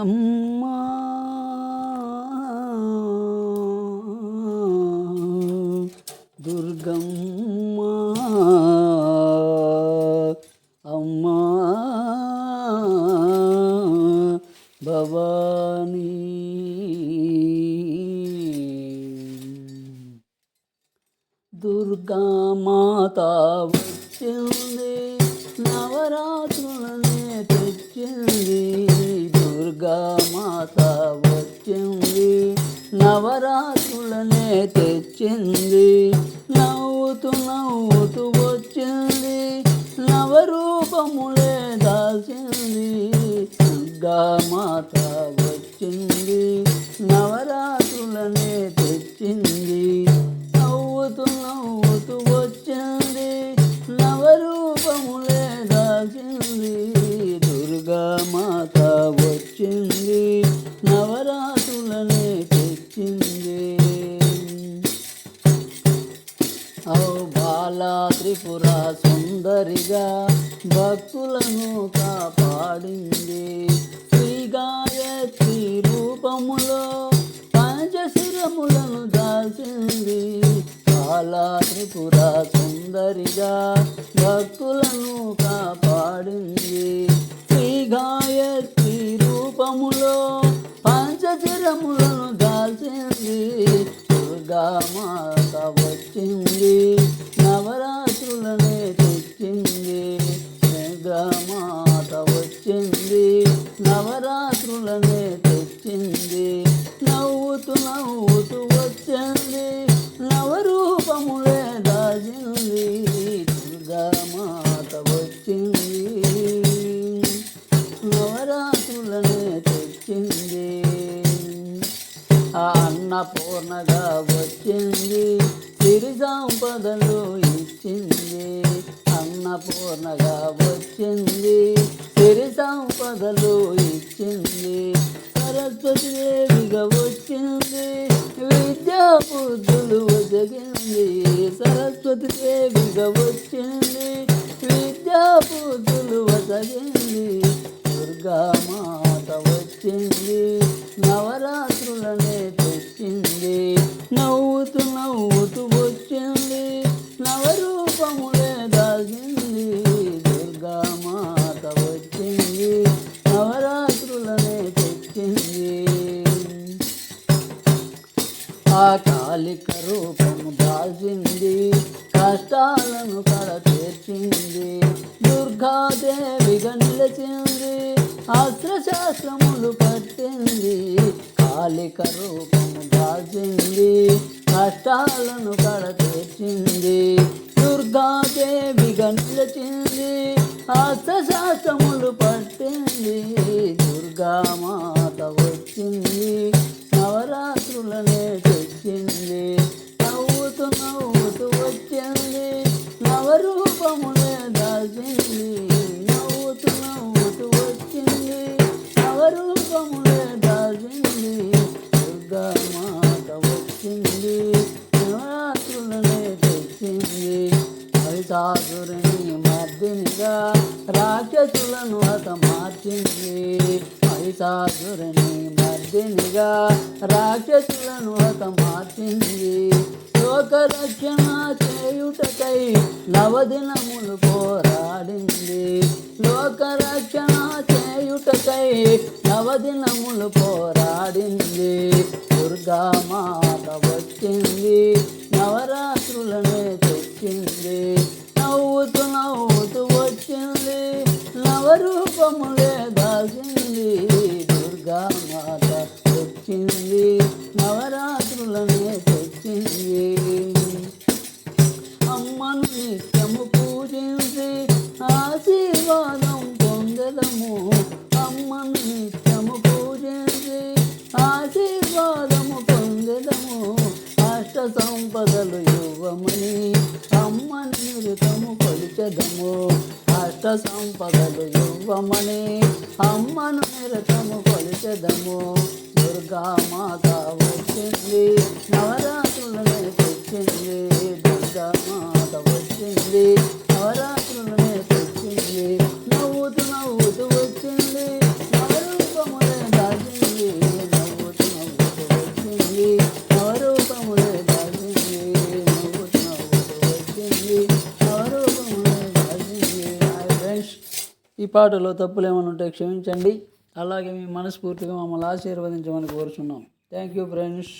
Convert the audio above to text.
అమ్మా. దుర్గమ్మ. అమ్మా. భవానీ. దుర్గా మాత వచ్చింది నవరాత్రులనే తెచ్చింది దుర్గామాత వచ్చింది నవరాత్రులనే తెచ్చింది నవ్వుతూ నవ్వుతూ వచ్చింది నవరూపములే దాల్చింది దుర్గామాత వచ్చింది నవరాత్రులనే తెచ్చింది. తెచ్చింది నవరాత్రులనే తెచ్చింది. ఓ బాలా త్రిపుర సుందరిగా భక్తులను కాపాడింది. శ్రీ గాయత్రి రూపములో పంచశిరములను దాల్చింది. బాలా త్రిపుర సుందరిగా భక్తులను కాపాడింది. రూపములో పంచశిరములను దాల్చింది. దుర్గామాత వచ్చింది. నవరాత్రులనే తెచ్చింది. వచ్చింది. ఆ అన్నపూర్ణగా వచ్చింది. సిరి సంపదలు ఇచ్చింది. అన్నపూర్ణగా వచ్చింది. సిరి సంపదలు ఇచ్చింది. సరస్వతి దేవిగా వచ్చింది. విద్యా బుద్ధులు ఒదిగింది. సరస్వతి దేవిగా వచ్చింది. విద్యా బుద్ధులు ఒదగింది. దుర్గామాత తెచ్చింది నవరాత్రులనే తెచ్చింది నవ్వుతూ నవ్వుతూ వచ్చింది. నవరూపములే దాగింది. దుర్గామాత వచ్చింది. నవరాత్రులనే తెచ్చింది ఆ కాళిక రూపము దాల్చింది కష్టాలను కడ తీర్చింది దుర్గాదేవిగా నిలిచింది అస్త్రశాస్త్రములు పట్టింది. కాలిక రూపము దాల్చింది. కష్టాలను కడ తీర్చింది దుర్గాదేవిగా నిలిచింది అస్త్రశాస్త్రములు పట్టింది. దుర్గామాత వచ్చింది. నవరాత్రులనే తెచ్చింది. నవరూపములే దాచింది దుర్గామాత వచ్చింది నవరాత్రులనే తెచ్చింది. మహిషాసురుని మర్దినిగా రాక్షసులను అత మార్చింది. మహిషాసురుని మర్దినిగా రాక్షసులను అత మార్చింది. లోక రక్షణ చేయుటకై నవదినములు పోరాడింది. లోక రక్షణ చేయుటకై నవదినములు పోరాడింది. దుర్గామాత వచ్చింది నవరాత్రులనే తెచ్చింది. నవ్వుతూ నవ్వుతూ వచ్చింది నవరూపములే దాచింది దుర్గామాత వచ్చింది నవరాత్రులనే తెచ్చింది. అష్ట సంపదలు ఇవ్వమని అమ్మను నిరతము కొలిచెదము. దుర్గామాత వచ్చింది నవరాత్రులనే తెచ్చింది దుర్గామాత వచ్చింది నవరాత్రులనే తెచ్చింది నవ్వుతూ నవ్వుతూ ఈ పాటలో తప్పులు ఏమైనా ఉంటే క్షమించండి. అలాగే మీ మనస్ఫూర్తిగా మమ్మల్ని ఆశీర్వదించమని కోరుచున్నాం. Thank you friends